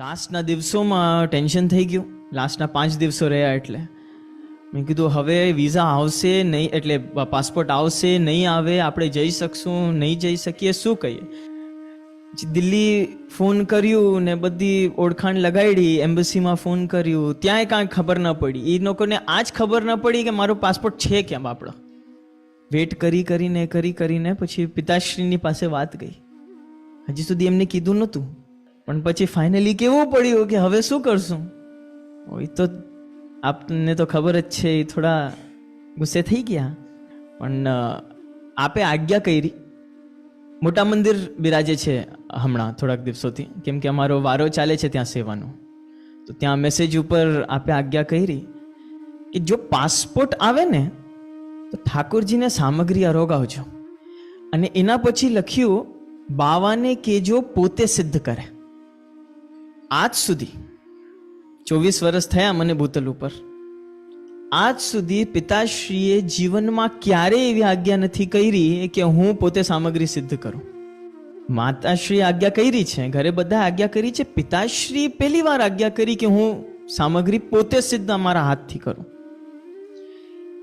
લાસ્ટના દિવસોમાં ટેન્શન થઈ ગયું. લાસ્ટના પાંચ દિવસો રહ્યા એટલે. મેં કીધું, હવે વિઝા આવશે નહીં, એટલે પાસપોર્ટ આવશે નહીં આવે, આપણે જઈ શકશું, નહીં જઈ શકીએ, શું કહીએ? દિલ્હી ફોન કર્યું ને બધી ઓળખાણ લગાડી, એમ્બસીમાં ફોન કર્યું, ત્યાંય કાંઈ ખબર ન પડી. એ લોકોને આ જ ખબર ન પડી કે મારો પાસપોર્ટ છે કેમ આપણો? વેટ કરી, કરીને કરી, કરીને પછી પિતાશ્રીની પાસે વાત ગઈ. હજી સુધી એમને કીધું નહોતું. પણ પછી ફાઇનલી કેવું પડ્યું કે હવે શું કરશું? એ તો આપને તો ખબર જ છે, એ થોડા ગુસ્સે થઈ ગયા. પણ આપે આજ્ઞા કરી. મોટા મંદિર બિરાજે છે હમણાં, થોડાક દિવસોથી. કેમ કે અમારો વારો ચાલે છે ત્યાં સેવાનો. તો ત્યાં મેસેજ ઉપર આપે આજ્ઞા કરી કે જો પાસપોર્ટ આવે ને, તો ઠાકોરજીને સામગ્રી અરોગાવજો. અને એના પછી લખ્યું, બાવાને કેજો પોતે સિદ્ધ કરે. આજ સુધી ચોવીસ વર્ષ થયા મને ભૂતલ ઉપર. આજ સુધી પિતાશ્રીએ જીવનમાં ક્યારેય એવી આજ્ઞા નથી કરી કે હું પોતે સામગ્રી સિદ્ધ કરું. માતાશ્રી આજ્ઞા કરી છે, ઘરે બધા આજ્ઞા કરી છે. પિતાશ્રી પહેલી વાર આજ્ઞા કરી કે હું સામગ્રી પોતે સિદ્ધ અમારા હાથથી કરું.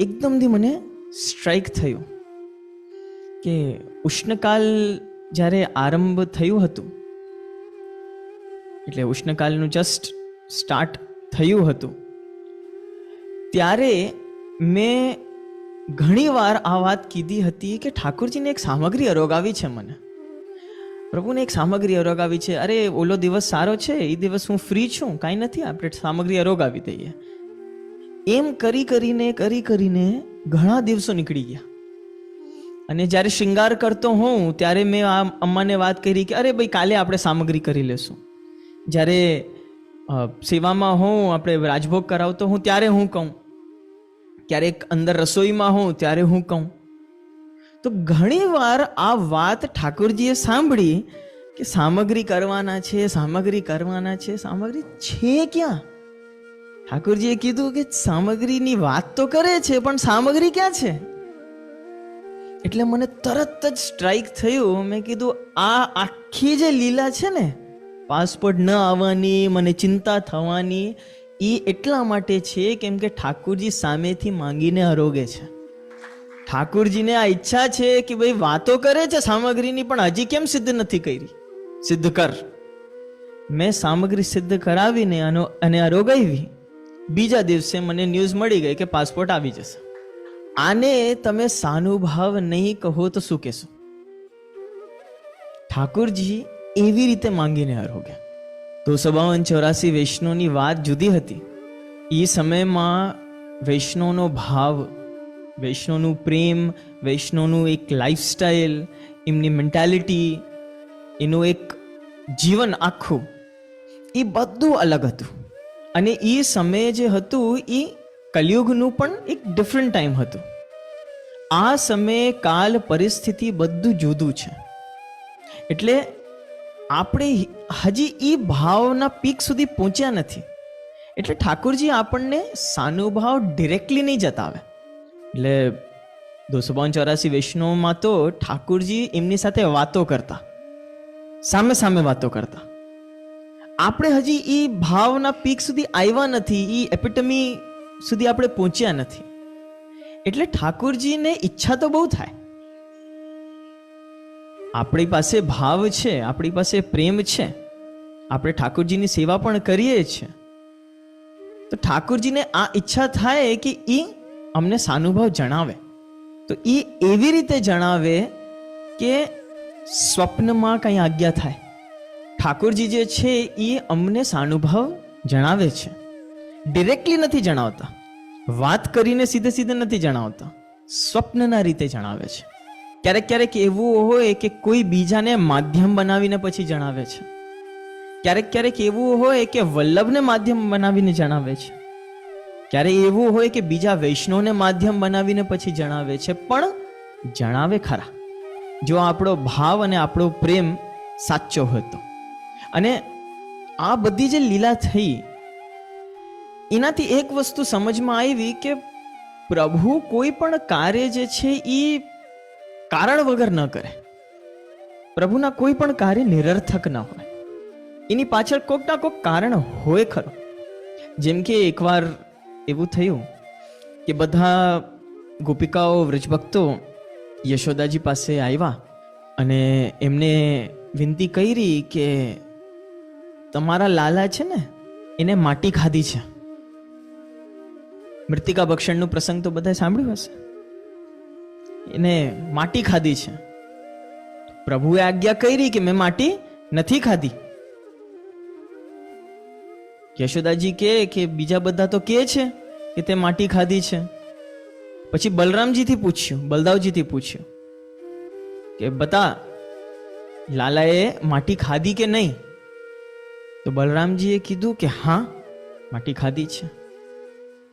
એકદમથી મને સ્ટ્રાઇક થયું કે ઉષ્ણકાલ જ્યારે આરંભ થયું હતું એટલે ઉષ્ણકાલનું જસ્ટ સ્ટાર્ટ થયું હતું. ત્યારે મેં ઘણીવાર આ વાત કીધી હતી કે ઠાકોરજીને એક સામગ્રી અરોગાવી છે મને. પ્રભુને એક સામગ્રી અરોગાવી છે. અરે, ઓલો દિવસ સારો છે, એ દિવસ હું ફ્રી છું, કાંઈ નથી, આપણે સામગ્રી અરોગાવી દઈએ. એમ કરી કરીને કરી કરીને ઘણા દિવસો નીકળી ગયા. અને જ્યારે શૃંગાર કરતો હોઉં, ત્યારે મેં આ અમ્માને વાત કરી કે અરે ભાઈ, કાલે આપણે સામગ્રી કરી લેશું. જ્યારે સેવામાં હોઉં, આપણે રાજભોગ કરાવતો હું ત્યારે હું કહું. ક્યારેક અંદર રસોઈમાં હોઉં, ત્યારે હું કહું. તો ઘણીવાર આ વાત ઠાકોરજીએ સાંભળી કે સામગ્રી કરવાના છે, સામગ્રી કરવાના છે, સામગ્રી છે ક્યાં? ઠાકોરજીએ કીધું કે સામગ્રીની વાત તો કરે છે, પણ સામગ્રી ક્યાં છે? એટલે મને તરત જ સ્ટ્રાઇક થયું. મેં કીધું, આ આખી જે લીલા છે ને પાસપોર્ટ ન આવવાની, મને ચિંતા થવાની એ એટલા માટે છે કેમ કે ઠાકુરજી સામેથી માંગીને હરોગે છે. ઠાકુરજીને આ ઈચ્છા છે કે ભાઈ વાતો કરે છે સામગ્રીની, પણ હજી કેમ સિદ્ધ નથી કરી? સિદ્ધ કર. મેં સામગ્રી સિદ્ધ કરાવીને અને અરોગાવી બીજા દિવસે મને ન્યૂઝ મળી ગઈ કે પાસપોર્ટ આવી જશે. આને તમે સાનુભાવ નહીં કહો તો શું કહેશો? ઠાકોરજી એવી રીતે માંગીને આરોગ્યા. તો સબાવન ચોરાસી વૈષ્ણવની વાત જુદી હતી. એ સમયમાં વૈષ્ણવનો ભાવ વૈષ્ણવનું પ્રેમ વૈષ્ણવનું એક લાઈફસ્ટાઈલ એમની મેન્ટાલિટી એનું એક જીવન આખું, એ બધું અલગ હતું. અને એ સમયે જે હતું, એ કલયુગનું પણ એક ડિફરન્ટ ટાઈમ હતું. આ સમયે કાલ પરિસ્થિતિ બધું જુદું છે. એટલે આપણે હજી એ ભાવના પીક સુધી પહોંચ્યા નથી. એટલે ઠાકોરજી આપણને સાનુભાવ ડિરેક્ટલી નહીં જતાવે. એટલે દોસો બાવન ચોરાસી વૈષ્ણવમાં તો ઠાકોરજી એમની સાથે વાતો કરતા. સામે સામે વાતો કરતા. આપણે હજી એ ભાવના પીક સુધી આવ્યા નથી એ એપિટમી સુધી આપણે પહોંચ્યા નથી. એટલે ઠાકોરજીને ઈચ્છા તો બહુ થાય. આપણી પાસે ભાવ છે, આપણી પાસે પ્રેમ છે. આપણે ઠાકોરજીની સેવા પણ કરીએ છીએ. તો ઠાકોરજીને આ ઈચ્છા થાય કે એ અમને સાનુભાવ જણાવે. તો એ એવી રીતે જણાવે કે સ્વપ્નમાં કંઈ આજ્ઞા થાય. ઠાકોરજી જે છે એ અમને સાનુભાવ જણાવે છે. ડિરેક્ટલી નથી જણાવતા. વાત કરીને સીધે સીધે નથી જણાવતા. સ્વપ્નના રીતે જણાવે છે. ક્યારેક ક્યારેક એવું હોય કે કોઈ બીજાને માધ્યમ બનાવીને પછી જણાવે છે. ક્યારેક ક્યારેક એવું હોય કે વલ્લભને માધ્યમ બનાવીને જણાવે છે. ક્યારેક એવું હોય કે બીજા વૈષ્ણવને માધ્યમ બનાવીને પછી જણાવે છે, પણ જણાવે ખરા. જો આપણો ભાવ અને આપણો પ્રેમ સાચો હતો. અને આ બધી જે લીલા થઈ, એનાથી એક વસ્તુ સમજમાં આવી કે પ્રભુ કોઈ પણ કાર્ય જે છે એ કારણ વગર ન કરે. પ્રભુના કોઈ પણ કાર્ય નિરર્થક ન હોય. એની પાછળ કોક ના કોક કારણ હોય ખરો. જેમ કે એકવાર એવું થયું કે બધા ગોપિકાઓ, વ્રજભક્તો યશોદાજી પાસે આવ્યા અને એમને વિનંતી કરી કે તમારા લાલા છે ને, એને માટી ખાધી છે. મૃતિકા ભક્ષણનું પ્રસંગ તો બધાએ સાંભળ્યું હશે. એને માટી ખાધી છે. પ્રભુએ આજ્ઞા કરી કે મેં માટી નથી ખાધી. યશોદાજી કે કે બીજા બધા તો કે છે કે તે માટી ખાધી છે. પછી બલરામજીથી પૂછ્યું, બલદાવજીથી પૂછ્યું કે બતા, લાલાએ માટી ખાધી કે નહીં? તો બલરામજીએ કીધું કે હા, માટી ખાધી છે.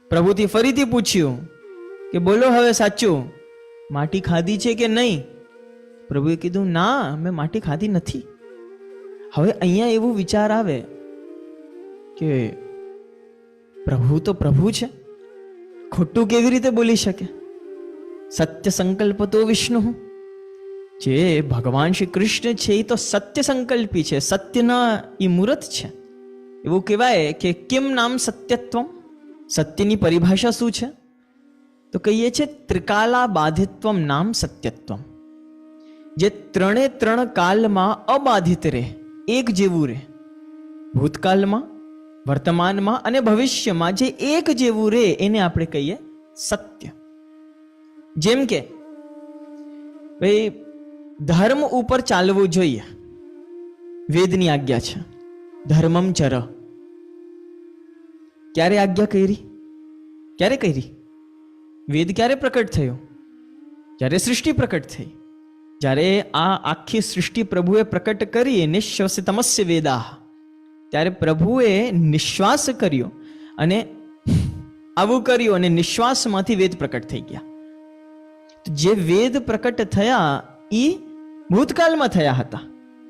પ્રભુથી ફરીથી પૂછ્યું કે બોલો હવે સાચું માટી ખાધી છે કે નહીં પ્રભુએ કીધું, ના, મેં માટી ખાધી નથી. હવે અહીંયા એવું વિચાર આવે કે પ્રભુ તો પ્રભુ છે. ખોટું કેવી રીતે બોલી શકે? સત્ય સંકલ્પ તો વિષ્ણુ. જે ભગવાન શ્રી કૃષ્ણ છે એ તો સત્ય સંકલ્પી છે. સત્યના એ મૂર્ત છે. એવું કહેવાય કે કેમ નામ સત્યત્વમ? સત્યની પરિભાષા શું છે? તો કહીએ છે, ત્રિકાલા બાધિત્વમ નામ સત્યત્વમ. જે ત્રણે ત્રણ કાલમાં અબાધિત રહે, એક જેવું રહે. ભૂતકાળમાં વર્તમાનમાં અને ભવિષ્યમાં જે એક જેવું રહે, એને આપણે કહીએ સત્ય. જેમ કે, ભાઈ, ધર્મ ઉપર ચાલવું જોઈએ. વેદની આજ્ઞા છે, ધર્મમ ચર. ક્યારે આજ્ઞા કરી? ક્યારે કરી? વેદ ક્યારે પ્રકટ થયો? જ્યારે સૃષ્ટિ પ્રકટ થઈ. જ્યારે આ આખી સૃષ્ટિ પ્રભુએ પ્રકટ કરી નિશ્વાસ તમસ્ય વેદા ત્યારે પ્રભુએ નિશ્વાસ કર્યો અને આવું કર્યું અને નિશ્વાસમાંથી વેદ પ્રકટ થઈ ગયા. જે વેદ પ્રકટ થયા એ ભૂતકાળમાં થયા હતા.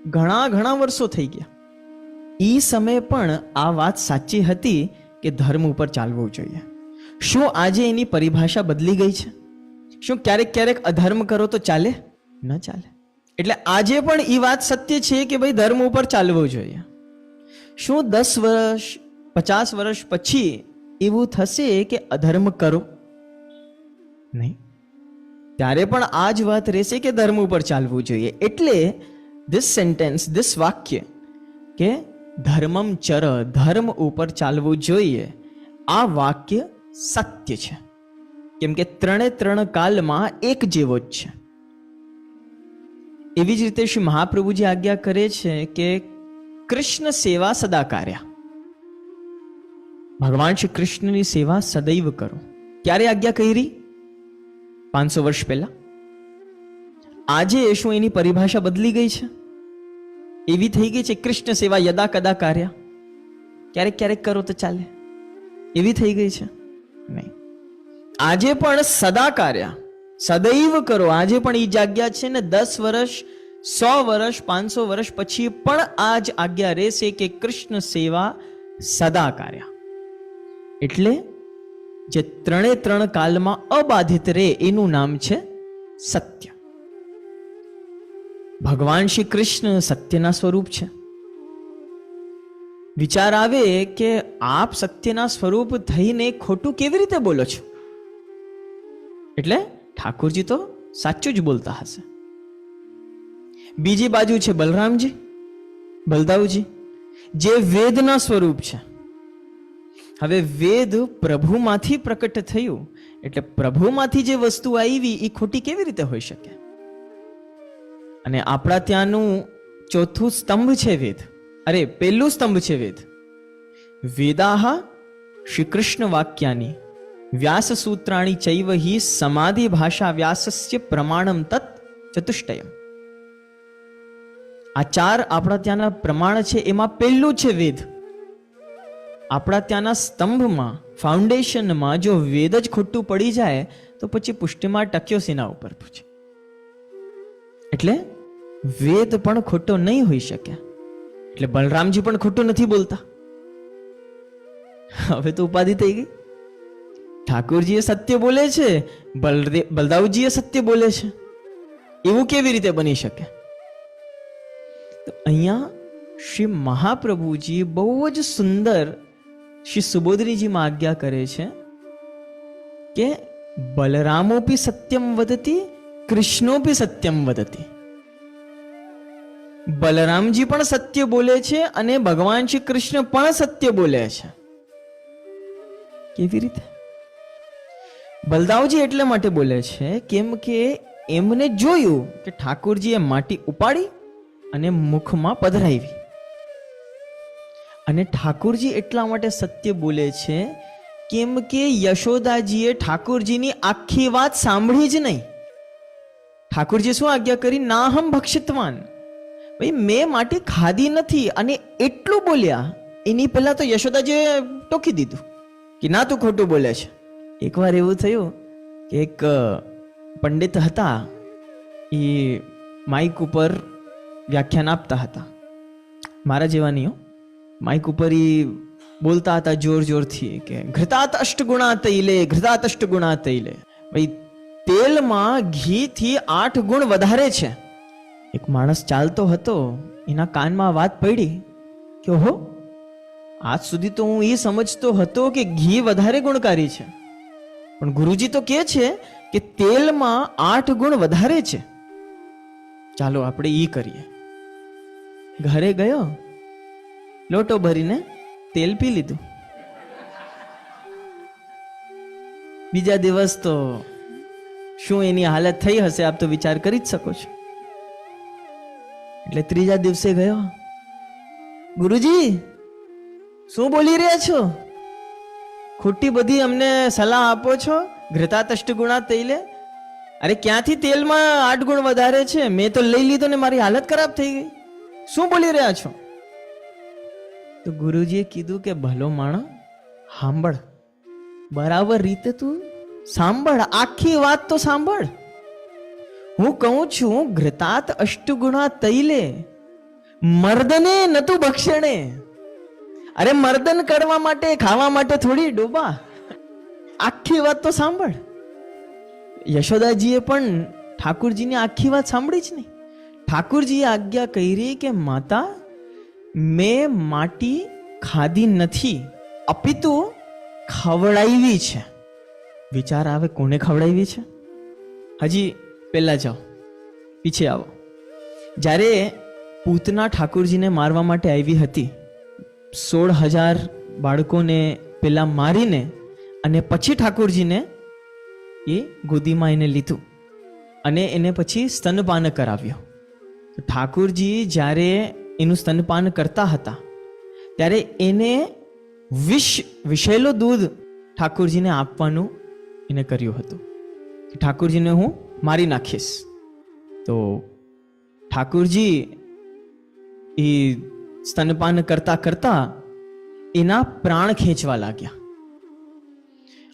ઘણા ઘણા વર્ષો થઈ ગયા. એ સમયે પણ આ વાત સાચી હતી કે ધર્મ ઉપર ચાલવું જોઈએ. શું આજે એની પરિભાષા બદલી ગઈ છે? શું ક્યારેક ક્યારેક અધર્મ કરો તો ચાલે? ન ચાલે. એટલે આજે પણ એ વાત સત્ય છે કે ભાઈ ધર્મ ઉપર ચાલવું જોઈએ. શું દસ વર્ષ, પચાસ વર્ષ પછી એવું થશે કે અધર્મ કરો? નહીં. ત્યારે પણ આ જ વાત રહેશે કે ધર્મ ઉપર ચાલવું જોઈએ. એટલે ધીસ સેન્ટેન્સ ધીસ વાક્ય કે ધર્મમ ચર, ધર્મ ઉપર ચાલવું જોઈએ. આ વાક્ય સત્ય છે કેમ કે ત્રણે ત્રણ કાલમાં એક જેવો જ છે. એવી જ રીતે શ્રી મહાપ્રભુજી આજ્ઞા કરે છે કે કૃષ્ણ સેવા સદા કાર્યા. ભગવાન શ્રી કૃષ્ણની સેવા સદૈવ કરો. ક્યારે આજ્ઞા કરી? પાંચસો વર્ષ પહેલા? આજે શું એની પરિભાષા બદલી ગઈ છે? એવી થઈ ગઈ છે કૃષ્ણ સેવા યદા કદા કાર્ય? ક્યારેક ક્યારેક કરો તો ચાલે. એવી થઈ ગઈ છે. નહીં. આજે પણ સદા કાર્ય. સદૈવ કરો. આજે પણ એ જ આજ્ઞા છે ને દસ વર્ષ, સો વર્ષ, પાંચસો વર્ષ પછી પણ આ જ આજ્ઞા રહેશે કે કૃષ્ણ સેવા સદા કાર્ય. એટલે જે ત્રણે ત્રણ કાલમાં અબાધિત રહે એનું નામ છે સત્ય. ભગવાન શ્રી કૃષ્ણ સત્યના સ્વરૂપ છે. વિચાર આવે કે આપ સત્યના સ્વરૂપ થઈને ખોટું કેવી રીતે બોલો છો? એટલે ઠાકોરજી તો સાચું જ બોલતા હશે. બીજી બાજુ છે બલરામજી, બલદાવજી, જે વેદના સ્વરૂપ છે. હવે વેદ પ્રભુમાંથી પ્રકટ થયું, એટલે પ્રભુમાંથી જે વસ્તુ આવી એ ખોટી કેવી રીતે હોઈ શકે? અને આપણા ત્યાંનું ચોથું સ્તંભ છે વેદ. અરે પહેલું સ્તંભ છે વેદ. વેદાહ શ્રી કૃષ્ણ વાક્યાની વ્યાસ સૂત્રાણી ચૈવ હિ સમાધિ ભાષા વ્યાસસ્ય પ્રમાણમ તત ચતુષ્ટયમ. આ ચાર આપણા ત્યાંના પ્રમાણ છે, એમાં પહેલું છે વેદ. આપણા ત્યાંના સ્તંભમાં, ફાઉન્ડેશનમાં જો વેદ જ ખોટું પડી જાય, તો પછી પુષ્ટિમાં ટક્યો સેના ઉપર પૂછે. એટલે વેદ પણ ખોટો નહીં હોઈ શકે. એટલે બલરામજી પણ ખોટું નથી બોલતા. હવે તો ઉપાધિ થઈ ગઈ. ઠાકોરજીએ સત્ય બોલે છે બલદે બલદાવજીએ સત્ય બોલે છે. એવું કેવી રીતે બની શકે? તો અહીંયા શ્રી મહાપ્રભુજી બહુ જ સુંદર શ્રી સુબોધરીજીમાં આજ્ઞા કરે છે કે બલરામોપી સત્યમ વદતી, કૃષ્ણોપી સત્યમ વદતી. બલરામજી પણ સત્ય બોલે છે અને ભગવાન શ્રી કૃષ્ણ પણ સત્ય બોલે છે. કેવી રીતે? બલદાવજી એટલે માટે બોલે છે કેમ કે એમને જોયું કે ઠાકોરજીએ માટી ઉપાડી અને મુખમાં પધરાવી. અને ઠાકોરજી એટલા માટે સત્ય બોલે છે કેમ કે યશોદાજીએ ઠાકોરજીની આખી વાત સાંભળી જ નહીં. ઠાકોરજી શું આજ્ઞા કરી? નાહમ ભક્ષિતવાન. ભાઈ, મેં માટી ખાધી નથી અને એટલું બોલ્યા, એની પહેલાં તો યશોદાજીએ ટોકી દીધું કે ના તું ખોટું બોલે છે. એકવાર એવું થયું કે એક પંડિત હતા, એ માઇક ઉપર વ્યાખ્યાન આપતા હતા. મારા જેવાનીઓ. માઇક ઉપર એ બોલતા હતા જોર જોરથી કે ઘૃતાત અષ્ટગુણા તૈલે, ઘૃતાત અષ્ટગુણા તૈલે. ભાઈ, તેલમાં ઘીથી આઠ ગુણ વધારે છે. એક માણસ ચાલતો હતો, એના કાનમાં વાત પડી કે, ઓહો, આજ સુધી તો હું એ સમજતો હતો કે ઘી વધારે ગુણકારી છે. પણ ગુરુજી તો કહે છે કે તેલમાં આઠ ગુણ વધારે છે. ચાલો આપણે એ કરીએ. ઘરે ગયો, લોટો ભરીને તેલ પી લીધું. બીજા દિવસ તો શું એની હાલત થઈ હશે આપ તો વિચાર કરી જ શકો છો. એટલે ત્રીજા દિવસે ગયો? ગુરુજી, શું બોલી રહ્યા છો? ખોટી બધી અમને સલાહ આપો છો? ઘૃતાતષ્ટ ગુણા તૈલે? અરે ક્યાંથી તેલમાં આઠ ગુણ વધારે છે? મેં તો લઈ લીધો ને મારી હાલત ખરાબ થઈ ગઈ. શું બોલી રહ્યા છો? તો ગુરુજીએ કીધું કે, ભલો માણસ સાંભળ. બરાબર રીતે તું સાંભળ. આખી વાત તો સાંભળ. હું કહું છું ઘૃતાત અષ્ટગુણા તૈલે, મર્દને નતું ભક્ષણે અરે મર્દન કરવા માટે, ખાવા માટે થોડી ડોબા. આખી વાત તો સાંભળ. યશોદાજીએ પણ ઠાકુરજીની આખી વાત સાંભળી જ નહીં. ઠાકુરજીએ આજ્ઞા કરી કે, માતા, મેં માટી ખાધી નથી, અપિતુ ખવડાવી છે. વિચાર આવે, કોને ખવડાવી છે? હજી પહેલા જાઓ. પીછે આવો. જ્યારે પૂતના ઠાકુરજીને મારવા માટે આવી હતી સોળ હજાર બાળકોને પહેલાં મારીને અને પછી ઠાકુરજીને એ ગોદીમાં એને લીધું અને એને પછી સ્તનપાન કરાવ્યો. ઠાકુરજી જ્યારે એનું સ્તનપાન કરતા હતા, ત્યારે એને વિષ, વિષેલો દૂધ ઠાકુરજીને આપવાનું એને કર્યું હતું. ઠાકુરજીને હું મારી નાખીશ. તો ઠાકુરજી, એ સ્તનપાન કરતા કરતા એના પ્રાણ ખેંચવા લાગ્યા.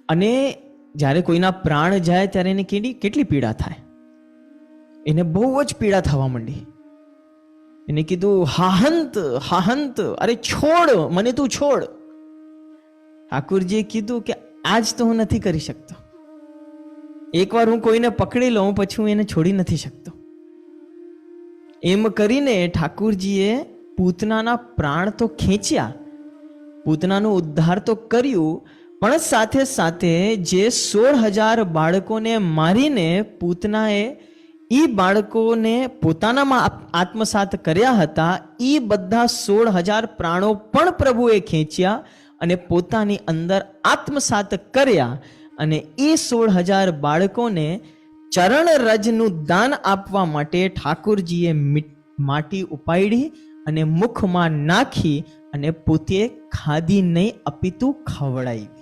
અને જ્યારે કોઈના પ્રાણ જાય ત્યારે એને કેટલી કેટલી પીડા થાય? એને બહુ જ પીડા થવા માંડી. એને કીધું, હાહંત હાહંત, અરે છોડ, મને તું છોડ. ઠાકુરજીએ કીધું કે, આજ તો હું નથી કરી શકતો. એકવાર હું કોઈને પકડી લઉં, પછી હું એને છોડી નથી શકતો. એમ કરીને ઠાકુરજીએ પૂતનાના પ્રાણ તો ખેંચ્યા, પૂતનાનો ઉદ્ધાર તો કર્યું, પણ સાથે સાથે જે સોળ હજાર બાળકોને મારીને પૂતનાએ એ બાળકોને પોતાનામાં આત્મસાત કર્યા હતા એ બધા સોળ હજાર પ્રાણો પણ પ્રભુએ ખેંચ્યા અને પોતાની અંદર આત્મસાત કર્યા. અને એ સોળ હજાર બાળકોને ચરણ રજનું દાન આપવા માટે ઠાકુરજીએ માટી ઉપાડી અને મુખમાં નાખી અને પોતે ખાધી નહીં, અપિતુ ખવડાવી.